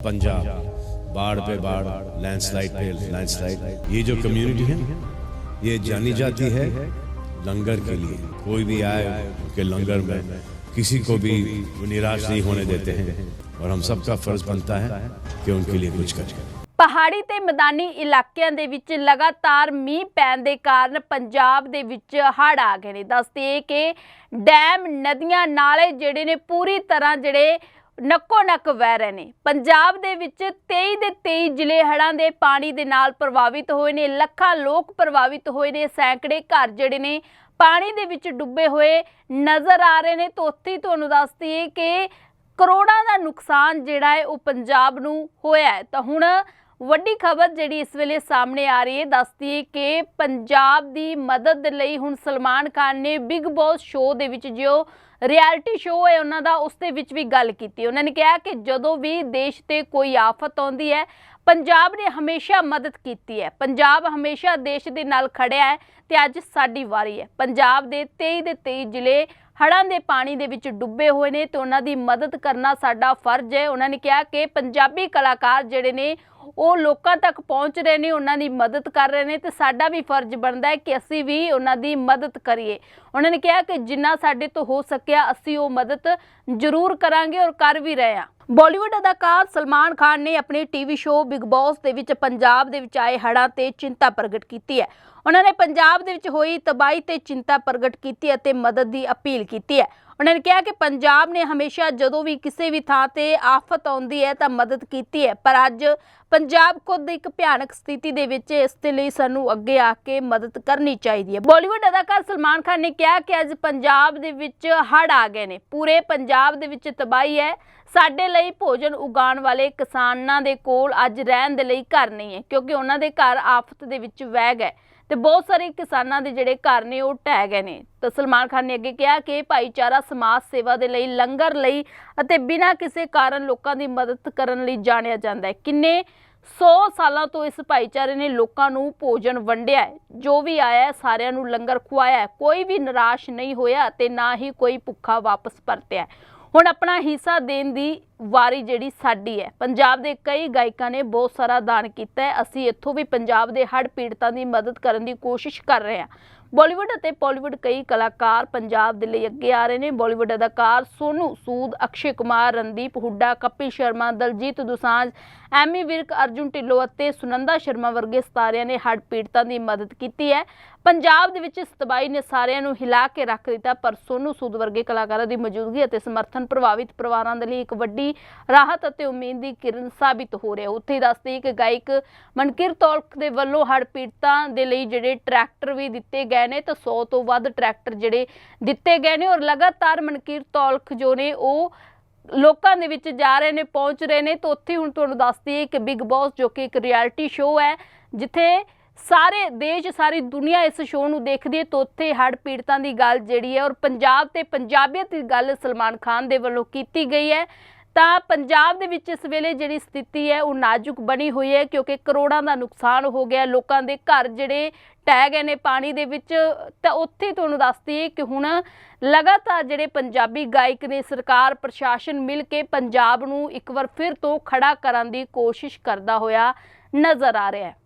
पंजाब बाढ़ पे बाढ़ लैंडस्लाइड पे लैंडस्लाइड ये जो कम्युनिटी है ये जानी जाती है लंगर के लिए कोई भी आए उनके लंगर में किसी को भी वो निराश नहीं होने देते हैं और हम सबका फर्ज बनता है कि उनके लिए कुछ करें ਪਹਾੜੀ ਤੇ ਮੈਦਾਨੀ ਇਲਾਕਿਆਂ ਦੇ ਵਿੱਚ ਲਗਾਤਾਰ ਮੀਂਹ ਪੈਣ ਦੇ ਕਾਰਨ ਪੰਜਾਬ ਦੇ ਵਿੱਚ ਹੜ੍ਹ ਆ ਗਏ ਨੇ ਦੱਸਦੇ ਕਿ ਡੈਮ ਨਦੀਆਂ ਨਾਲੇ ਜਿਹੜੇ ਨੇ ਪੂਰੀ ਤਰ੍ਹਾਂ ਜਿਹੜੇ ਨੱਕੋ ਨੱਕ ਵਹਿ ਰਹੇ ਨੇ। ਪੰਜਾਬ ਦੇ ਵਿੱਚ 23 ਦੇ 23 ਜ਼ਿਲ੍ਹੇ ਹੜ੍ਹਾਂ ਦੇ ਪਾਣੀ ਦੇ ਨਾਲ ਪ੍ਰਭਾਵਿਤ ਹੋਏ ਨੇ। ਲੱਖਾਂ ਲੋਕ ਪ੍ਰਭਾਵਿਤ ਹੋਏ ਨੇ। ਸੈਂਕੜੇ ਘਰ ਜਿਹੜੇ ਨੇ, ਪਾਣੀ ਦੇ ਵਿੱਚ ਡੁੱਬੇ ਹੋਏ ਨਜ਼ਰ ਆ ਰਹੇ ਨੇ। ਤੋਂ ਉੱਥੇ ਤੁਹਾਨੂੰ ਦੱਸ ਦਈਏ ਕਿ ਕਰੋੜਾਂ ਦਾ ਨੁਕਸਾਨ ਜਿਹੜਾ ਹੈ, ਉਹ ਪੰਜਾਬ ਨੂੰ ਹੋਇਆ ਹੈ। ਤਾਂ ਹੁਣ ਵੱਡੀ ਖਬਰ ਜਿਹੜੀ ਇਸ ਵੇਲੇ ਸਾਹਮਣੇ ਆ ਰਹੀ ਹੈ, ਦੱਸਦੀ ਹੈ ਕਿ ਪੰਜਾਬ ਦੀ ਮਦਦ ਲਈ ਹੁਣ ਸਲਮਾਨ ਖਾਨ ਨੇ ਬਿਗ ਬੌਸ ਸ਼ੋਅ ਦੇ ਵਿੱਚ ਜੋ ਰਿਐਲਿਟੀ ਸ਼ੋਅ ਹੈ, ਉਹਨਾਂ ਦਾ ਉਸ ਦੇ ਵਿੱਚ ਵੀ ਗੱਲ ਕੀਤੀ। ਉਹਨਾਂ ਨੇ ਕਿਹਾ ਕਿ ਜਦੋਂ ਵੀ ਦੇਸ਼ ਤੇ ਕੋਈ ਆਫਤ ਆਉਂਦੀ ਹੈ, ਪੰਜਾਬ ਨੇ ਹਮੇਸ਼ਾ ਮਦਦ ਕੀਤੀ ਹੈ। ਪੰਜਾਬ ਹਮੇਸ਼ਾ ਦੇਸ਼ ਦੇ ਨਾਲ ਖੜਿਆ ਹੈ ਤੇ ਅੱਜ ਸਾਡੀ ਵਾਰੀ ਹੈ। ਪੰਜਾਬ ਦੇ 23 ਦੇ 23 ਜ਼ਿਲ੍ਹੇ ਹੜ੍ਹਾਂ ਦੇ ਪਾਣੀ ਦੇ ਵਿੱਚ ਡੁੱਬੇ ਹੋਏ ਨੇ ਤੇ ਉਹਨਾਂ ਦੀ ਮਦਦ ਕਰਨਾ ਸਾਡਾ ਫਰਜ਼ ਹੈ। ਉਹਨਾਂ ਨੇ ਕਿਹਾ ਕਿ ਪੰਜਾਬੀ ਕਲਾਕਾਰ ਜਿਹੜੇ ਨੇ ਉਹ ਲੋਕਾਂ ਤੱਕ ਪਹੁੰਚ ਰਹੇ ਨੇ, ਉਹਨਾਂ ਦੀ ਮਦਦ ਕਰ ਰਹੇ ਨੇ ਤੇ ਸਾਡਾ ਵੀ ਫਰਜ਼ ਬਣਦਾ ਹੈ ਕਿ ਅਸੀਂ ਵੀ ਉਹਨਾਂ ਦੀ ਮਦਦ ਕਰੀਏ। ਉਹਨਾਂ ਨੇ ਕਿਹਾ ਕਿ ਜਿੰਨਾ ਸਾਡੇ ਤੋਂ ਹੋ ਸਕਿਆ, ਅਸੀਂ ਉਹ ਮਦਦ ਜ਼ਰੂਰ ਕਰਾਂਗੇ ਔਰ ਕਰ ਵੀ ਰਹੇ ਹਾਂ। ਬਾਲੀਵੁੱਡ ਅਦਾਕਾਰ ਸਲਮਾਨ ਖਾਨ ਨੇ ਆਪਣੇ ਟੀਵੀ ਸ਼ੋਅ ਬਿਗ ਬੌਸ ਦੇ ਵਿੱਚ ਪੰਜਾਬ ਦੇ ਵਿੱਚ ਆਏ ਹੜ੍ਹਾਂ ਤੇ ਚਿੰਤਾ ਪ੍ਰਗਟ ਕੀਤੀ ਹੈ। ਉਹਨਾਂ ਨੇ ਪੰਜਾਬ ਦੇ ਵਿੱਚ ਹੋਈ ਤਬਾਹੀ ਤੇ ਚਿੰਤਾ ਪ੍ਰਗਟ ਕੀਤੀ ਅਤੇ ਮਦਦ ਦੀ ਅਪੀਲ ਕੀਤੀ ਹੈ। ਉਹਨਾਂ ਨੇ ਕਿਹਾ ਕਿ ਪੰਜਾਬ ਨੇ ਹਮੇਸ਼ਾ ਜਦੋਂ ਵੀ ਕਿਸੇ ਵੀ ਥਾਂ ਤੇ ਆਫਤ ਆਉਂਦੀ ਹੈ ਤਾਂ ਮਦਦ ਕੀਤੀ ਹੈ, ਪਰ ਅੱਜ ਪੰਜਾਬ ਖੁਦ ਇੱਕ ਭਿਆਨਕ ਸਥਿਤੀ ਦੇ ਵਿੱਚ ਇਸ ਦੇ ਲਈ ਸਾਨੂੰ ਅੱਗੇ ਆ ਕੇ ਮਦਦ ਕਰਨੀ ਚਾਹੀਦੀ ਹੈ। ਬਾਲੀਵੁੱਡ ਅਦਾਕਾਰ ਸਲਮਾਨ ਖਾਨ ਨੇ ਕਿਹਾ ਕਿ ਅੱਜ ਪੰਜਾਬ ਦੇ ਵਿੱਚ ਹੜ੍ਹ ਆ ਗਏ ਨੇ। ਪੂਰੇ ਪੰਜਾਬ ਦੇ ਵਿੱਚ ਤਬਾਹੀ ਹੈ। ਸਾਡੇ ਲਈ ਭੋਜਨ ਉਗਾਉਣ ਵਾਲੇ ਕਿਸਾਨਾਂ ਦੇ ਕੋਲ ਅੱਜ ਰਹਿਣ ਦੇ ਲਈ ਘਰ ਨਹੀਂ ਹੈ, ਕਿਉਂਕਿ ਉਹਨਾਂ ਦੇ ਘਰ ਆਫਤ ਦੇ ਵਿੱਚ ਵਹਿ ਗਏ ਤੇ ਬਹੁਤ ਸਾਰੇ ਕਿਸਾਨਾਂ ਦੇ ਜਿਹੜੇ ਘਰ ਨੇ ਉਹ ਢਹਿ ਗਏ ਨੇ। ਤਾਂ ਸਲਮਾਨ ਖਾਨ ਨੇ ਅੱਗੇ ਕਿਹਾ ਕਿ ਭਾਈਚਾਰਾ ਸਮਾਜ ਸੇਵਾ ਦੇ ਲਈ ਲੰਗਰ ਲਈ ਅਤੇ ਬਿਨਾਂ ਕਿਸੇ ਕਾਰਨ ਲੋਕਾਂ ਦੀ ਮਦਦ ਕਰਨ ਲਈ ਜਾਣਿਆ ਜਾਂਦਾ ਹੈ। ਕਿੰਨੇ 100 ਸਾਲਾਂ ਤੋਂ ਇਸ ਭਾਈਚਾਰੇ ਨੇ ਲੋਕਾਂ ਨੂੰ ਭੋਜਨ ਵੰਡਿਆ ਹੈ। ਜੋ ਵੀ ਆਇਆ ਹੈ, ਸਾਰਿਆਂ ਨੂੰ ਲੰਗਰ ਖਵਾਇਆ ਹੈ। ਕੋਈ ਵੀ ਨਿਰਾਸ਼ ਨਹੀਂ ਹੋਇਆ ਤੇ ਨਾ ਹੀ ਕੋਈ ਭੁੱਖਾ ਵਾਪਸ ਪਰਤਿਆ ਹੁਣ ਆਪਣਾ ਹਿੱਸਾ ਦੇਣ ਦੀ ਵਾਰੀ ਜਿਹੜੀ ਸਾਡੀ ਹੈ। ਪੰਜਾਬ ਦੇ ਕਈ ਗਾਇਕਾਂ ਨੇ ਬਹੁਤ ਸਾਰਾ ਦਾਨ ਕੀਤਾ ਹੈ। ਅਸੀਂ ਇੱਥੋਂ ਵੀ ਪੰਜਾਬ ਦੇ ਹੜ੍ਹ ਪੀੜਤਾਂ ਦੀ ਮਦਦ ਕਰਨ ਦੀ ਕੋਸ਼ਿਸ਼ ਕਰ ਰਹੇ ਹਾਂ। ਬਾਲੀਵੁੱਡ ਅਤੇ ਬਾਲੀਵੁੱਡ ਕਈ ਕਲਾਕਾਰ ਪੰਜਾਬ ਦੇ ਲਈ ਅੱਗੇ ਆ ਰਹੇ ਨੇ। ਬਾਲੀਵੁੱਡ ਅਦਾਕਾਰ ਸੋਨੂ ਸੂਦ, ਅਕਸ਼ੇ ਕੁਮਾਰ, ਰਣਦੀਪ ਹੁੱਡਾ ਕਪਿਲ ਸ਼ਰਮਾ, ਦਲਜੀਤ ਦੁਸਾਂਝ, ਐਮੀ ਵਿਰਕ, ਅਰਜੁਨ ਢਿੱਲੋਂ ਅਤੇ ਸੁਨੰਦਾ ਸ਼ਰਮਾ ਵਰਗੇ ਸਿਤਾਰਿਆਂ ਨੇ ਹੜ੍ਹ ਪੀੜਤਾਂ ਦੀ ਮਦਦ ਕੀਤੀ ਹੈ। ਪੰਜਾਬ ਦੇ ਵਿੱਚ ਇਸ ਤਬਾਹੀ ਨੇ ਸਾਰਿਆਂ ਨੂੰ ਹਿਲਾ ਕੇ ਰੱਖ ਦਿੱਤਾ, ਪਰ ਸੋਨੂ ਸੂਦ ਵਰਗੇ ਕਲਾਕਾਰਾਂ ਦੀ ਮੌਜੂਦਗੀ ਅਤੇ ਸਮਰਥਨ ਪ੍ਰਭਾਵਿਤ ਪਰਿਵਾਰਾਂ ਦੇ ਲਈ ਇੱਕ ਵੱਡੀ ਰਾਹਤ ਅਤੇ ਉਮੀਦ ਦੀ ਕਿਰਨ ਸਾਬਿਤ ਹੋ ਰਿਹਾ ਉੱਥੇ ਹੀ ਦੱਸਦੇ ਕਿ ਗਾਇਕ ਮਨਕੀਰ ਤੌਲਖ ਦੇ ਵੱਲੋਂ ਹੜ੍ਹ ਪੀੜਤਾਂ ਦੇ ਲਈ ਜਿਹੜੇ ਟਰੈਕਟਰ ਵੀ ਦਿੱਤੇ ਗਏ ਨੇ ਤਾਂ 100 ਤੋਂ ਵੱਧ ਟਰੈਕਟਰ ਜਿਹੜੇ ਦਿੱਤੇ ਗਏ ਨੇ ਔਰ ਲਗਾਤਾਰ ਮਨਕੀਰ ਤੌਲਖ ਜੋ ਨੇ ਉਹ ਲੋਕਾਂ ਦੇ ਵਿੱਚ ਜਾ ਰਹੇ ਨੇ, ਪਹੁੰਚ ਰਹੇ ਨੇ ਤਾਂ ਉੱਥੇ ਹੁਣ ਤੁਹਾਨੂੰ ਦੱਸਦੀ ਹੈ ਕਿ ਬਿਗ ਬੌਸ ਜੋ ਕਿ ਇੱਕ ਰਿਐਲਿਟੀ ਸ਼ੋਅ ਹੈ, ਜਿੱਥੇ ਸਾਰੇ ਦੇਸ਼, ਸਾਰੀ ਦੁਨੀਆ ਇਸ ਸ਼ੋਅ ਨੂੰ ਦੇਖਦੀ ਹੈ ਤਾਂ ਉੱਥੇ ਹੜ੍ਹ ਪੀੜਤਾਂ ਦੀ ਗੱਲ ਜਿਹੜੀ ਹੈ ਔਰ ਪੰਜਾਬ ਤੇ ਪੰਜਾਬੀਅਤ ਦੀ ਗੱਲ ਸਲਮਾਨ ਖਾਨ ਦੇ ਵੱਲੋਂ ਕੀਤੀ ਗਈ ਹੈ। ਤਾਂ ਪੰਜਾਬ ਦੇ ਵਿੱਚ ਇਸ ਵੇਲੇ ਜਿਹੜੀ ਸਥਿਤੀ ਹੈ ਉਹ ਨਾਜ਼ੁਕ ਬਣੀ ਹੋਈ ਹੈ ਕਿਉਂਕਿ ਕਰੋੜਾਂ ਦਾ ਨੁਕਸਾਨ ਹੋ ਗਿਆ। ਲੋਕਾਂ ਦੇ ਘਰ ਜਿਹੜੇ ਟਹਿ ਗਏ ਨੇ ਪਾਣੀ ਦੇ ਵਿੱਚ। ਤਾਂ ਉੱਥੇ ਤੁਹਾਨੂੰ ਦੱਸਦੀ ਹੈ ਕਿ ਹੁਣ ਲਗਾਤਾਰ ਜਿਹੜੇ ਪੰਜਾਬੀ ਗਾਇਕ ਨੇ, ਸਰਕਾਰ, ਪ੍ਰਸ਼ਾਸਨ ਮਿਲ ਕੇ ਪੰਜਾਬ ਨੂੰ ਇੱਕ ਵਾਰ ਫਿਰ ਤੋਂ ਖੜਾ ਕਰਨ ਦੀ ਕੋਸ਼ਿਸ਼ ਕਰਦਾ ਹੋਇਆ ਨਜ਼ਰ ਆ ਰਿਹਾ ਹੈ।